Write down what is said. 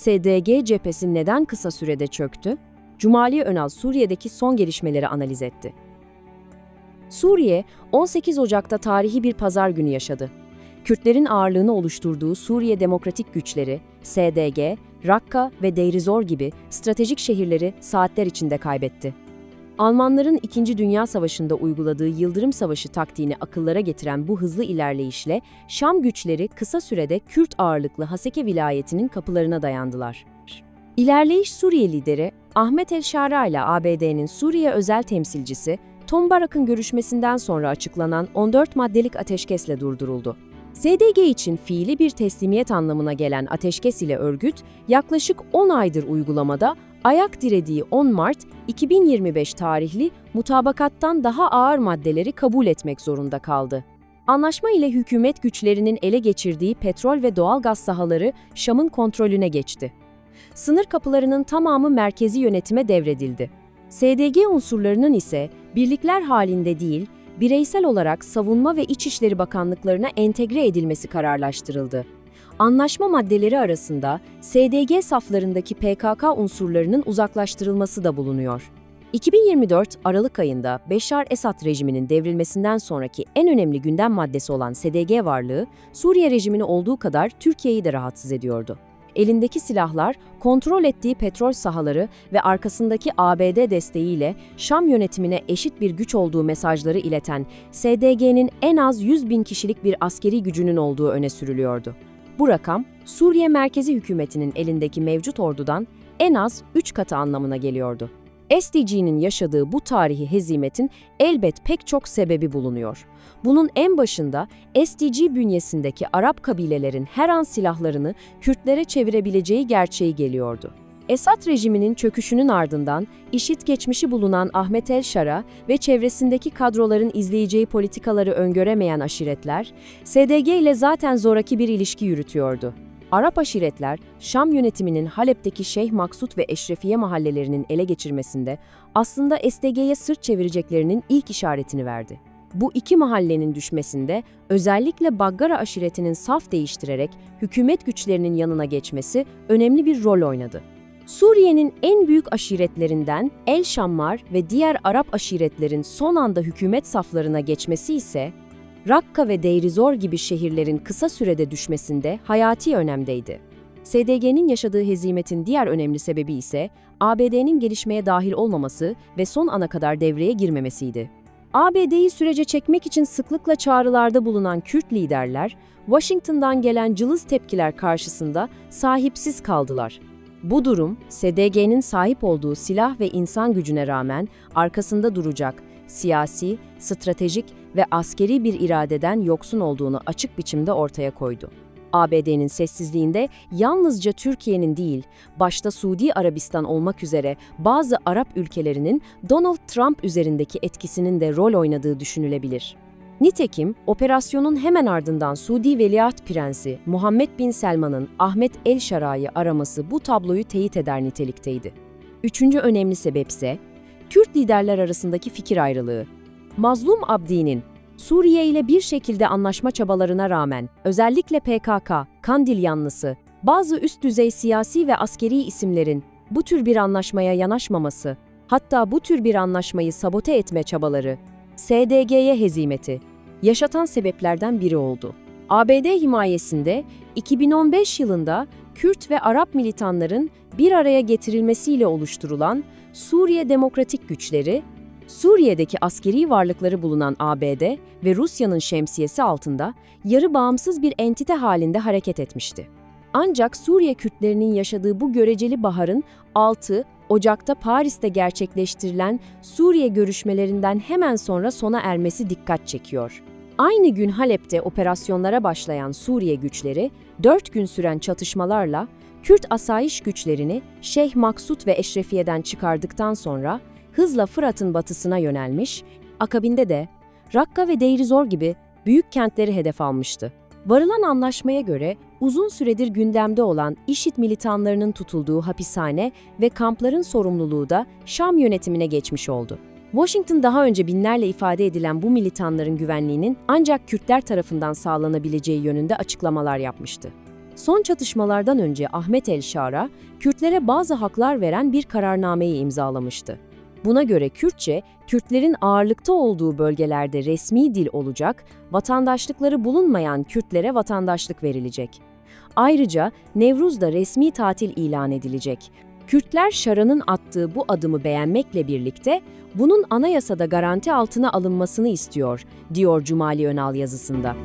SDG cephesi neden kısa sürede çöktü? Cumali Önal Suriye'deki son gelişmeleri analiz etti. Suriye, 18 Ocak'ta tarihi bir pazar günü yaşadı. Kürtlerin ağırlığını oluşturduğu Suriye Demokratik Güçleri, SDG, Rakka ve Deirizor gibi stratejik şehirleri saatler içinde kaybetti. Almanların İkinci Dünya Savaşı'nda uyguladığı Yıldırım Savaşı taktiğini akıllara getiren bu hızlı ilerleyişle Şam güçleri kısa sürede Kürt ağırlıklı Haseke vilayetinin kapılarına dayandılar. İlerleyiş Suriye lideri Ahmet El-Şara ile ABD'nin Suriye özel temsilcisi Tom Barak'ın görüşmesinden sonra açıklanan 14 maddelik ateşkesle durduruldu. SDG için fiili bir teslimiyet anlamına gelen ateşkes ile örgüt, yaklaşık 10 aydır uygulamada ayak dirediği 10 Mart 2025 tarihli mutabakattan daha ağır maddeleri kabul etmek zorunda kaldı. Anlaşma ile hükümet güçlerinin ele geçirdiği petrol ve doğal gaz sahaları Şam'ın kontrolüne geçti. Sınır kapılarının tamamı merkezi yönetime devredildi. SDG unsurlarının ise birlikler halinde değil, bireysel olarak Savunma ve İçişleri Bakanlıklarına entegre edilmesi kararlaştırıldı. Anlaşma maddeleri arasında SDG saflarındaki PKK unsurlarının uzaklaştırılması da bulunuyor. 2024 Aralık ayında Beşar Esad rejiminin devrilmesinden sonraki en önemli gündem maddesi olan SDG varlığı, Suriye rejimini olduğu kadar Türkiye'yi de rahatsız ediyordu. Elindeki silahlar, kontrol ettiği petrol sahaları ve arkasındaki ABD desteğiyle Şam yönetimine eşit bir güç olduğu mesajları ileten SDG'nin en az 100 bin kişilik bir askeri gücünün olduğu öne sürülüyordu. Bu rakam, Suriye merkezi hükümetinin elindeki mevcut ordudan en az 3 katı anlamına geliyordu. SDG'nin yaşadığı bu tarihi hezimetin elbet pek çok sebebi bulunuyor. Bunun en başında SDG bünyesindeki Arap kabilelerin her an silahlarını Kürtlere çevirebileceği gerçeği geliyordu. Esad rejiminin çöküşünün ardından işit geçmişi bulunan Ahmet El-Şara ve çevresindeki kadroların izleyeceği politikaları öngöremeyen aşiretler, SDG ile zaten zoraki bir ilişki yürütüyordu. Arap aşiretler, Şam yönetiminin Halep'teki Şeyh Maksut ve Eşrefiye mahallelerinin ele geçirmesinde aslında SDG'ye sırt çevireceklerinin ilk işaretini verdi. Bu iki mahallenin düşmesinde özellikle Baggara aşiretinin saf değiştirerek hükümet güçlerinin yanına geçmesi önemli bir rol oynadı. Suriye'nin en büyük aşiretlerinden El Şammar ve diğer Arap aşiretlerin son anda hükümet saflarına geçmesi ise Rakka ve Deirizor gibi şehirlerin kısa sürede düşmesinde hayati önemdeydi. SDG'nin yaşadığı hezimetin diğer önemli sebebi ise ABD'nin gelişmeye dahil olmaması ve son ana kadar devreye girmemesiydi. ABD'yi sürece çekmek için sıklıkla çağrılarda bulunan Kürt liderler, Washington'dan gelen cılız tepkiler karşısında sahipsiz kaldılar. Bu durum, SDG'nin sahip olduğu silah ve insan gücüne rağmen arkasında duracak, siyasi, stratejik ve askeri bir iradeden yoksun olduğunu açık biçimde ortaya koydu. ABD'nin sessizliğinde yalnızca Türkiye'nin değil, başta Suudi Arabistan olmak üzere bazı Arap ülkelerinin Donald Trump üzerindeki etkisinin de rol oynadığı düşünülebilir. Nitekim, operasyonun hemen ardından Suudi Veliaht Prensi Muhammed Bin Selman'ın Ahmet El Şara'yı araması bu tabloyu teyit eder nitelikteydi. Üçüncü önemli sebepse, Kürt liderler arasındaki fikir ayrılığı. Mazlum Abdi'nin Suriye ile bir şekilde anlaşma çabalarına rağmen özellikle PKK, Kandil yanlısı, bazı üst düzey siyasi ve askeri isimlerin bu tür bir anlaşmaya yanaşmaması, hatta bu tür bir anlaşmayı sabote etme çabaları, SDG'ye hezimeti, yaşatan sebeplerden biri oldu. ABD himayesinde 2015 yılında Kürt ve Arap militanların bir araya getirilmesiyle oluşturulan Suriye Demokratik Güçleri, Suriye'deki askeri varlıkları bulunan ABD ve Rusya'nın şemsiyesi altında yarı bağımsız bir entite halinde hareket etmişti. Ancak Suriye Kürtlerinin yaşadığı bu göreceli baharın 6 Ocak'ta Paris'te gerçekleştirilen Suriye görüşmelerinden hemen sonra sona ermesi dikkat çekiyor. Aynı gün Halep'te operasyonlara başlayan Suriye güçleri, 4 gün süren çatışmalarla Kürt asayiş güçlerini Şeyh Maksut ve Eşrefiye'den çıkardıktan sonra hızla Fırat'ın batısına yönelmiş, akabinde de Rakka ve Deirizor gibi büyük kentleri hedef almıştı. Varılan anlaşmaya göre uzun süredir gündemde olan IŞİD militanlarının tutulduğu hapishane ve kampların sorumluluğu da Şam yönetimine geçmiş oldu. Washington daha önce binlerle ifade edilen bu militanların güvenliğinin ancak Kürtler tarafından sağlanabileceği yönünde açıklamalar yapmıştı. Son çatışmalardan önce Ahmet El Şara, Kürtlere bazı haklar veren bir kararnameyi imzalamıştı. Buna göre Kürtçe, Kürtlerin ağırlıkta olduğu bölgelerde resmi dil olacak, vatandaşlıkları bulunmayan Kürtlere vatandaşlık verilecek. Ayrıca Nevruz'da resmi tatil ilan edilecek. Kürtler Şara'nın attığı bu adımı beğenmekle birlikte bunun anayasada garanti altına alınmasını istiyor, diyor Cumali Önal yazısında.